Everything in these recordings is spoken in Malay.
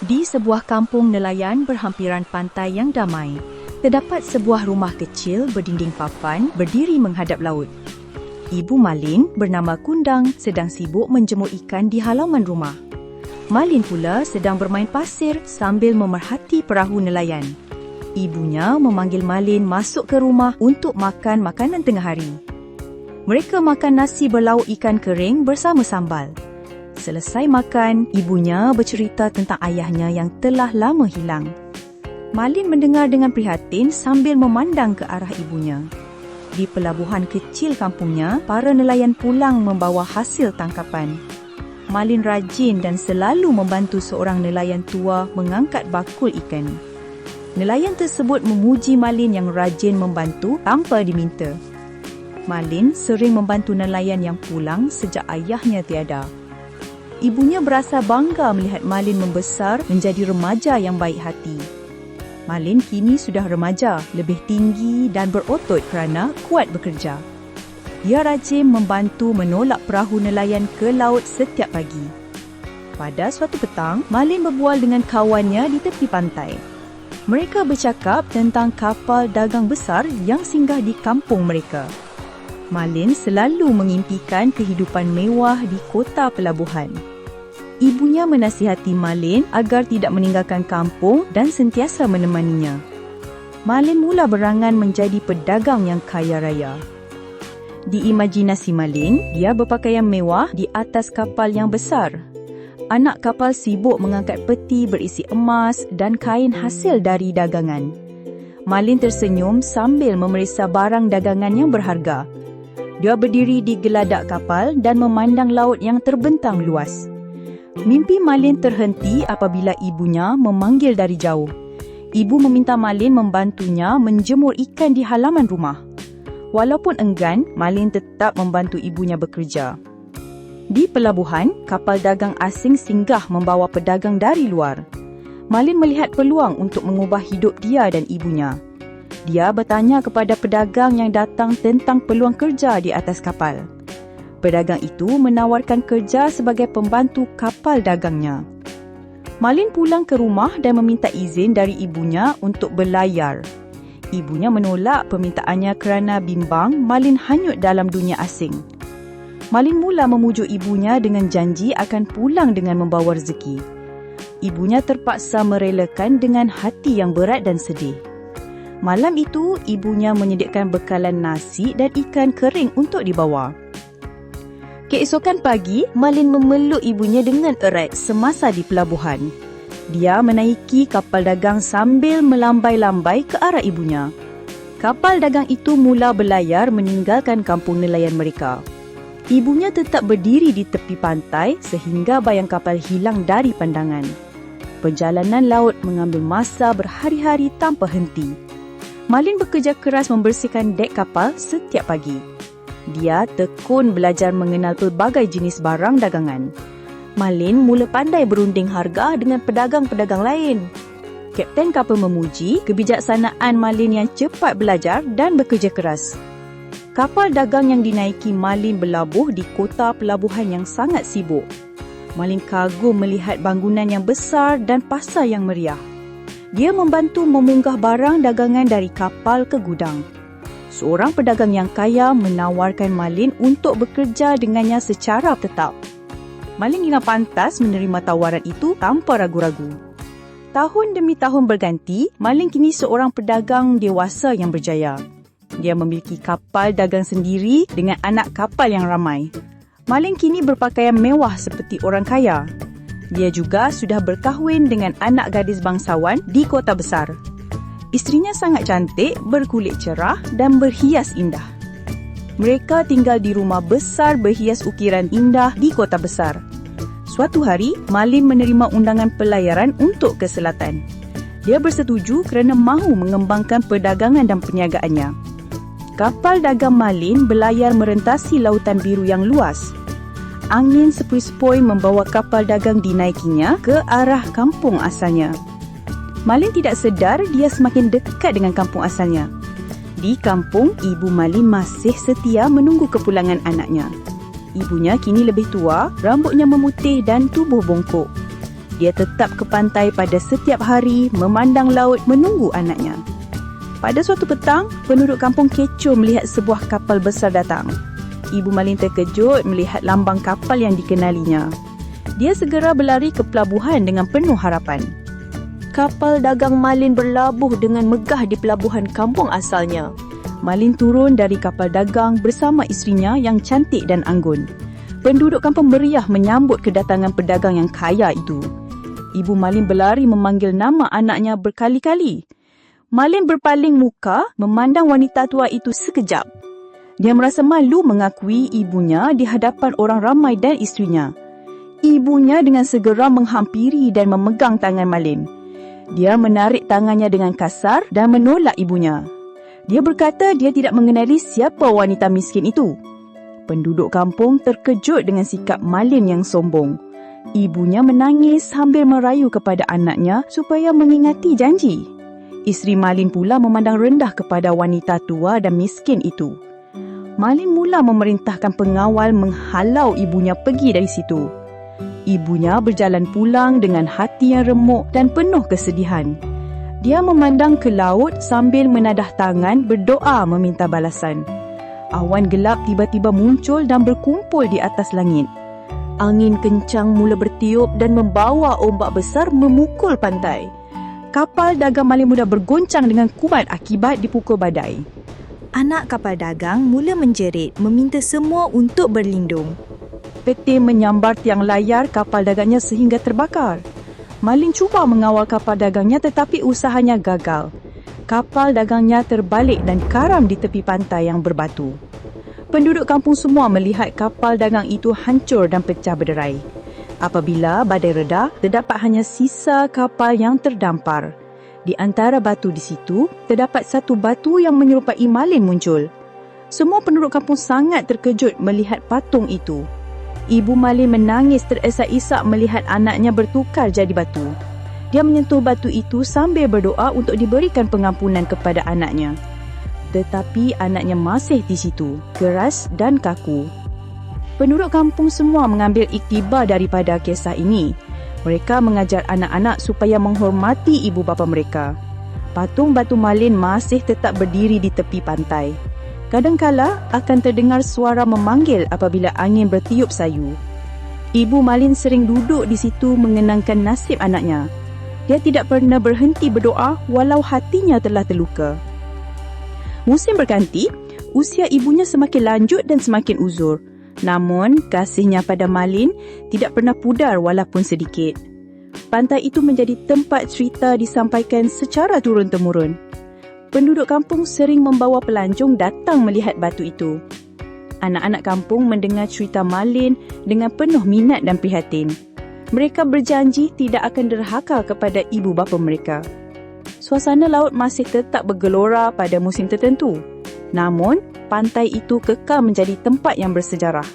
Di sebuah kampung nelayan berhampiran pantai yang damai, terdapat sebuah rumah kecil berdinding papan berdiri menghadap laut. Ibu Malin bernama Kundang sedang sibuk menjemur ikan di halaman rumah. Malin pula sedang bermain pasir sambil memerhati perahu nelayan. Ibunya memanggil Malin masuk ke rumah untuk makan makanan tengah hari. Mereka makan nasi berlauk ikan kering bersama sambal. Selesai makan, ibunya bercerita tentang ayahnya yang telah lama hilang. Malin mendengar dengan prihatin sambil memandang ke arah ibunya. Di pelabuhan kecil kampungnya, para nelayan pulang membawa hasil tangkapan. Malin rajin dan selalu membantu seorang nelayan tua mengangkat bakul ikan. Nelayan tersebut memuji Malin yang rajin membantu tanpa diminta. Malin sering membantu nelayan yang pulang sejak ayahnya tiada. Ibunya berasa bangga melihat Malin membesar menjadi remaja yang baik hati. Malin kini sudah remaja, lebih tinggi dan berotot kerana kuat bekerja. Dia rajin membantu menolak perahu nelayan ke laut setiap pagi. Pada suatu petang, Malin berbual dengan kawannya di tepi pantai. Mereka bercakap tentang kapal dagang besar yang singgah di kampung mereka. Malin selalu mengimpikan kehidupan mewah di kota pelabuhan. Ibunya menasihati Malin agar tidak meninggalkan kampung dan sentiasa menemaninya. Malin mula berangan menjadi pedagang yang kaya raya. Di imajinasi Malin, dia berpakaian mewah di atas kapal yang besar. Anak kapal sibuk mengangkat peti berisi emas dan kain hasil dari dagangan. Malin tersenyum sambil memeriksa barang dagangan yang berharga. Dia berdiri di geladak kapal dan memandang laut yang terbentang luas. Mimpi Malin terhenti apabila ibunya memanggil dari jauh. Ibu meminta Malin membantunya menjemur ikan di halaman rumah. Walaupun enggan, Malin tetap membantu ibunya bekerja. Di pelabuhan, kapal dagang asing singgah membawa pedagang dari luar. Malin melihat peluang untuk mengubah hidup dia dan ibunya. Dia bertanya kepada pedagang yang datang tentang peluang kerja di atas kapal. Pedagang itu menawarkan kerja sebagai pembantu kapal dagangnya. Malin pulang ke rumah dan meminta izin dari ibunya untuk berlayar. Ibunya menolak permintaannya kerana bimbang Malin hanyut dalam dunia asing. Malin mula memujuk ibunya dengan janji akan pulang dengan membawa rezeki. Ibunya terpaksa merelakan dengan hati yang berat dan sedih. Malam itu, ibunya menyediakan bekalan nasi dan ikan kering untuk dibawa. Keesokan pagi, Malin memeluk ibunya dengan erat semasa di pelabuhan. Dia menaiki kapal dagang sambil melambai-lambai ke arah ibunya. Kapal dagang itu mula berlayar meninggalkan kampung nelayan mereka. Ibunya tetap berdiri di tepi pantai sehingga bayang kapal hilang dari pandangan. Perjalanan laut mengambil masa berhari-hari tanpa henti. Malin bekerja keras membersihkan dek kapal setiap pagi. Dia tekun belajar mengenal pelbagai jenis barang dagangan. Malin mula pandai berunding harga dengan pedagang-pedagang lain. Kapten kapal memuji kebijaksanaan Malin yang cepat belajar dan bekerja keras. Kapal dagang yang dinaiki Malin berlabuh di kota pelabuhan yang sangat sibuk. Malin kagum melihat bangunan yang besar dan pasar yang meriah. Dia membantu memunggah barang dagangan dari kapal ke gudang seorang pedagang yang kaya menawarkan Malin untuk bekerja dengannya secara tetap. Malin ingat pantas menerima tawaran itu tanpa ragu-ragu. Tahun demi tahun berganti, Malin kini seorang pedagang dewasa yang berjaya. Dia memiliki kapal dagang sendiri dengan anak kapal yang ramai. Malin kini berpakaian mewah seperti orang kaya. Dia juga sudah berkahwin dengan anak gadis bangsawan di kota besar. Isterinya sangat cantik, berkulit cerah dan berhias indah. Mereka tinggal di rumah besar berhias ukiran indah di kota besar. Suatu hari, Malin menerima undangan pelayaran untuk ke selatan. Dia bersetuju kerana mahu mengembangkan perdagangan dan perniagaannya. Kapal dagang Malin berlayar merentasi lautan biru yang luas. Angin sepoi-sepoi membawa kapal dagang dinaikinya ke arah kampung asalnya. Malin tidak sedar dia semakin dekat dengan kampung asalnya. Di kampung, ibu Malin masih setia menunggu kepulangan anaknya. Ibunya kini lebih tua, rambutnya memutih dan tubuh bongkok. Dia tetap ke pantai pada setiap hari memandang laut menunggu anaknya. Pada suatu petang, penduduk kampung kecoh melihat sebuah kapal besar datang. Ibu Malin terkejut melihat lambang kapal yang dikenalinya. Dia segera berlari ke pelabuhan dengan penuh harapan. Kapal dagang Malin berlabuh dengan megah di pelabuhan kampung asalnya. Malin turun dari kapal dagang bersama isterinya yang cantik dan anggun. Penduduk kampung meriah menyambut kedatangan pedagang yang kaya itu. Ibu Malin berlari memanggil nama anaknya berkali-kali. Malin berpaling muka memandang wanita tua itu sekejap. Dia merasa malu mengakui ibunya di hadapan orang ramai dan isterinya. Ibunya dengan segera menghampiri dan memegang tangan Malin. Dia menarik tangannya dengan kasar dan menolak ibunya. Dia berkata dia tidak mengenali siapa wanita miskin itu. Penduduk kampung terkejut dengan sikap Malin yang sombong. Ibunya menangis sambil merayu kepada anaknya supaya mengingati janji. Isteri Malin pula memandang rendah kepada wanita tua dan miskin itu. Malin mula memerintahkan pengawal menghalau ibunya pergi dari situ. Ibunya berjalan pulang dengan hati yang remuk dan penuh kesedihan. Dia memandang ke laut sambil menadah tangan berdoa meminta balasan. Awan gelap tiba-tiba muncul dan berkumpul di atas langit. Angin kencang mula bertiup dan membawa ombak besar memukul pantai. Kapal dagang Malin Muda bergoncang dengan kuat akibat dipukul badai. Anak kapal dagang mula menjerit meminta semua untuk berlindung. Peti menyambar tiang layar kapal dagangnya sehingga terbakar. Malin cuba mengawal kapal dagangnya tetapi usahanya gagal. Kapal dagangnya terbalik dan karam di tepi pantai yang berbatu. Penduduk kampung semua melihat kapal dagang itu hancur dan pecah berderai. Apabila badai reda, terdapat hanya sisa kapal yang terdampar. Di antara batu di situ, terdapat satu batu yang menyerupai Malin muncul. Semua penduduk kampung sangat terkejut melihat patung itu. Ibu Malin menangis teresak-isak melihat anaknya bertukar jadi batu. Dia menyentuh batu itu sambil berdoa untuk diberikan pengampunan kepada anaknya tetapi anaknya masih di situ, keras dan kaku. Penduduk kampung semua mengambil iktibar daripada kisah ini. Mereka mengajar anak-anak supaya menghormati ibu bapa mereka. Patung batu malin masih tetap berdiri di tepi pantai. Kadangkala akan terdengar suara memanggil apabila angin bertiup sayu. Ibu Malin sering duduk di situ mengenangkan nasib anaknya. Dia tidak pernah berhenti berdoa walau hatinya telah terluka. Musim berganti, usia ibunya semakin lanjut dan semakin uzur. Namun, kasihnya pada Malin tidak pernah pudar walaupun sedikit. Pantai itu menjadi tempat cerita disampaikan secara turun-temurun. Penduduk kampung sering membawa pelancong datang melihat batu itu. Anak-anak kampung mendengar cerita Malin dengan penuh minat dan prihatin. Mereka berjanji tidak akan derhaka kepada ibu bapa mereka suasana laut masih tetap bergelora pada musim tertentu. Namun, pantai itu kekal menjadi tempat yang bersejarah.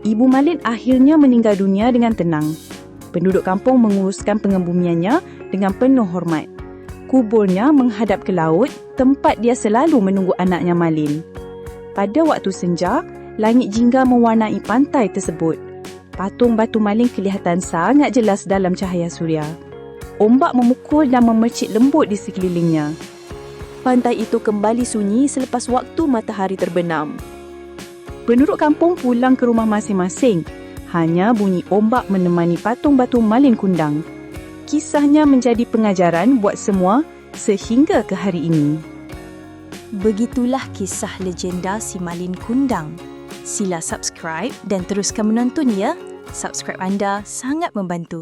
Ibu Malin akhirnya meninggal dunia dengan tenang. Penduduk kampung menguruskan pengebumiannya dengan penuh hormat. Kuburnya menghadap ke laut, tempat dia selalu menunggu anaknya Malin. Pada waktu senja, langit jingga mewarnai pantai tersebut. Patung batu Malin kelihatan sangat jelas dalam cahaya suria ombak memukul dan memercik lembut di sekelilingnya. Pantai itu kembali sunyi selepas waktu matahari terbenam. Penduduk kampung pulang ke rumah masing-masing. Hanya bunyi ombak menemani patung batu Malin Kundang. Kisahnya menjadi pengajaran buat semua sehingga ke hari ini. Begitulah kisah legenda si Malin Kundang. Sila subscribe dan teruskan menonton ya. Subscribe anda sangat membantu.